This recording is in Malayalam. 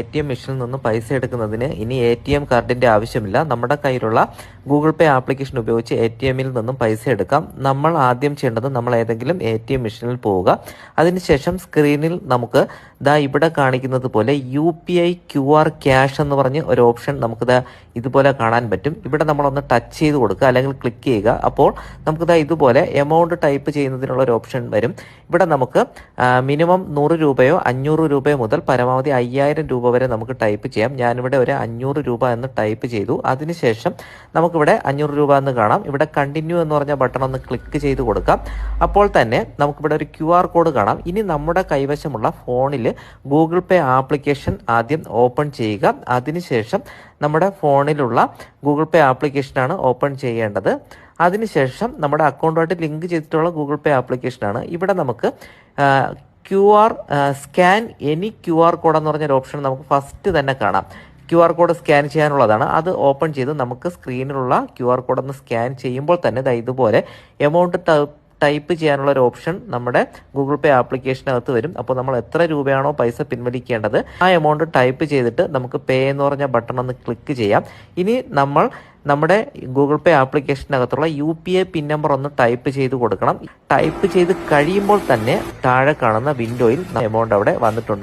എ ടി എം മെഷീനിൽ നിന്ന് പൈസ എടുക്കുന്നതിന് ഇനി എ ടി എം കാർഡിന്റെ ആവശ്യമില്ല. നമ്മുടെ കയ്യിലുള്ള ഗൂഗിൾ പേ ആപ്ലിക്കേഷൻ ഉപയോഗിച്ച് എ ടി എമ്മിൽ നിന്നും പൈസ എടുക്കാം. നമ്മൾ ആദ്യം ചെയ്യേണ്ടത് നമ്മൾ ഏതെങ്കിലും എ ടി എം മെഷീനിൽ പോവുക. അതിനുശേഷം സ്ക്രീനിൽ നമുക്ക് ദാ ഇവിടെ കാണിക്കുന്നത് പോലെ U P I Q R cash എന്ന് പറഞ്ഞ് ഒരു ഓപ്ഷൻ നമുക്ക് ദാ ഇതുപോലെ കാണാൻ പറ്റും. ഇവിടെ നമ്മളൊന്ന് ടച്ച് ചെയ്ത് കൊടുക്കുക അല്ലെങ്കിൽ ക്ലിക്ക് ചെയ്യുക. അപ്പോൾ നമുക്ക് ദാ ഇതുപോലെ എമൗണ്ട് ടൈപ്പ് ചെയ്യുന്നതിനുള്ള ഒരു ഓപ്ഷൻ വരും. ഇവിടെ നമുക്ക് മിനിമം നൂറ് രൂപയോ അഞ്ഞൂറ് രൂപയോ മുതൽ പരമാവധി അയ്യായിരം രൂപ വരെ നമുക്ക് ടൈപ്പ് ചെയ്യാം. ഞാനിവിടെ ഒരു അഞ്ഞൂറ് രൂപ എന്ന് ടൈപ്പ് ചെയ്തു. അതിനുശേഷം നമുക്കിവിടെ അഞ്ഞൂറ് രൂപ എന്ന് കാണാം. ഇവിടെ കണ്ടിന്യൂ എന്ന് പറഞ്ഞ ബട്ടൺ ഒന്ന് ക്ലിക്ക് ചെയ്ത് കൊടുക്കാം. അപ്പോൾ തന്നെ നമുക്കിവിടെ ഒരു ക്യു കോഡ് കാണാം. ഇനി നമ്മുടെ കൈവശമുള്ള ഫോണിൽ ഗൂഗിൾ പേ ആപ്ലിക്കേഷൻ ആദ്യം ഓപ്പൺ ചെയ്യുക. അതിനുശേഷം നമ്മുടെ ഫോണിലുള്ള ഗൂഗിൾ പേ ആപ്ലിക്കേഷനാണ് ഓപ്പൺ ചെയ്യേണ്ടത്. അതിനുശേഷം നമ്മുടെ അക്കൗണ്ടുമായിട്ട് ലിങ്ക് ചെയ്തിട്ടുള്ള ഗൂഗിൾ പേ ആപ്ലിക്കേഷനാണ് ഇവിടെ നമുക്ക് Q R scan any Q R code എന്ന് പറഞ്ഞൊരു ഓപ്ഷൻ നമുക്ക് ഫസ്റ്റ് തന്നെ കാണാം. ക്യു ആർ കോഡ് സ്കാൻ ചെയ്യാനുള്ളതാണ്. അത് ഓപ്പൺ ചെയ്ത് നമുക്ക് സ്ക്രീനിലുള്ള ക്യു ആർ കോഡ് ഒന്ന് സ്കാൻ ചെയ്യുമ്പോൾ തന്നെ ഇതുപോലെ എമൗണ്ട് ടൈപ്പ് ചെയ്യാനുള്ള ഒരു ഓപ്ഷൻ നമ്മുടെ ഗൂഗിൾ പേ ആപ്ലിക്കേഷനകത്ത് വരും. അപ്പോൾ നമ്മൾ എത്ര രൂപയാണോ പൈസ പിൻവലിക്കേണ്ടത് ആ എമൗണ്ട് ടൈപ്പ് ചെയ്തിട്ട് നമുക്ക് പേ എന്ന് പറഞ്ഞ ബട്ടൺ ഒന്ന് ക്ലിക്ക് ചെയ്യാം. ഇനി നമ്മൾ നമ്മുടെ Google Pay ആപ്ലിക്കേഷനകത്തുള്ള U P I PIN number ഒന്ന് ടൈപ്പ് ചെയ്ത് കൊടുക്കണം. ടൈപ്പ് ചെയ്ത് കഴിയുമ്പോൾ തന്നെ താഴെ കാണുന്ന വിൻഡോയിൽ എമൗണ്ട് അവിടെ വന്നിട്ടുണ്ട്.